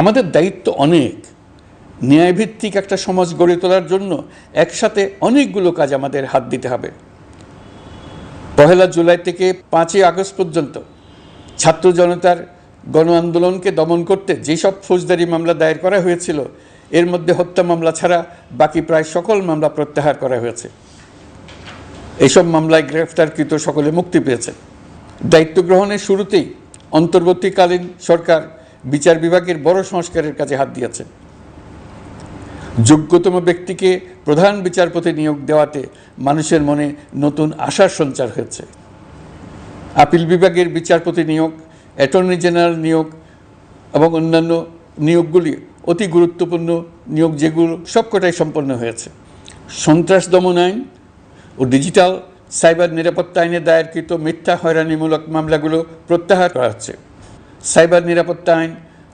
আমাদের দায়িত্ব অনেক। ন্যায়ভিত্তিক একটা সমাজ গড়ে তোলার জন্য একসাথে অনেকগুলো কাজ আমাদের হাত দিতে হবে। পহেলা জুলাই থেকে পাঁচই আগস্ট পর্যন্ত ছাত্র জনতার গণ আন্দোলনকে দমন করতে যেসব ফৌজদারি মামলা দায়ের করা হয়েছিল, এর মধ্যে হত্যা মামলা ছাড়া বাকি প্রায় সকল মামলা প্রত্যাহার করা হয়েছে। এইসব মামলায় গ্রেফতারকৃত সকলে মুক্তি পেয়েছে। দায়িত্ব গ্রহণের শুরুতেই অন্তর্বর্তীকালীন সরকার বিচার বিভাগের বড় সংস্কারের কাজে হাত দিয়েছে। যোগ্যতম ব্যক্তিকে প্রধান বিচারপতি নিয়োগ দেওয়াতে মানুষের মনে নতুন আশার সঞ্চার হয়েছে। আপিল বিভাগের বিচারপতি নিয়োগ, অ্যাটর্নি জেনারেল নিয়োগ এবং অন্যান্য নিয়োগগুলি অতি গুরুত্বপূর্ণ নিয়োগ যেগুলো সবকটাই সম্পন্ন হয়েছে। সন্ত্রাস দমন আইন ও ডিজিটাল সাইবার নিরাপত্তা আইনে দায়েরকৃত মিথ্যা হয়রানিমূলক মামলাগুলো প্রত্যাহার করা হচ্ছে। সাইবার নিরাপত্তা আইন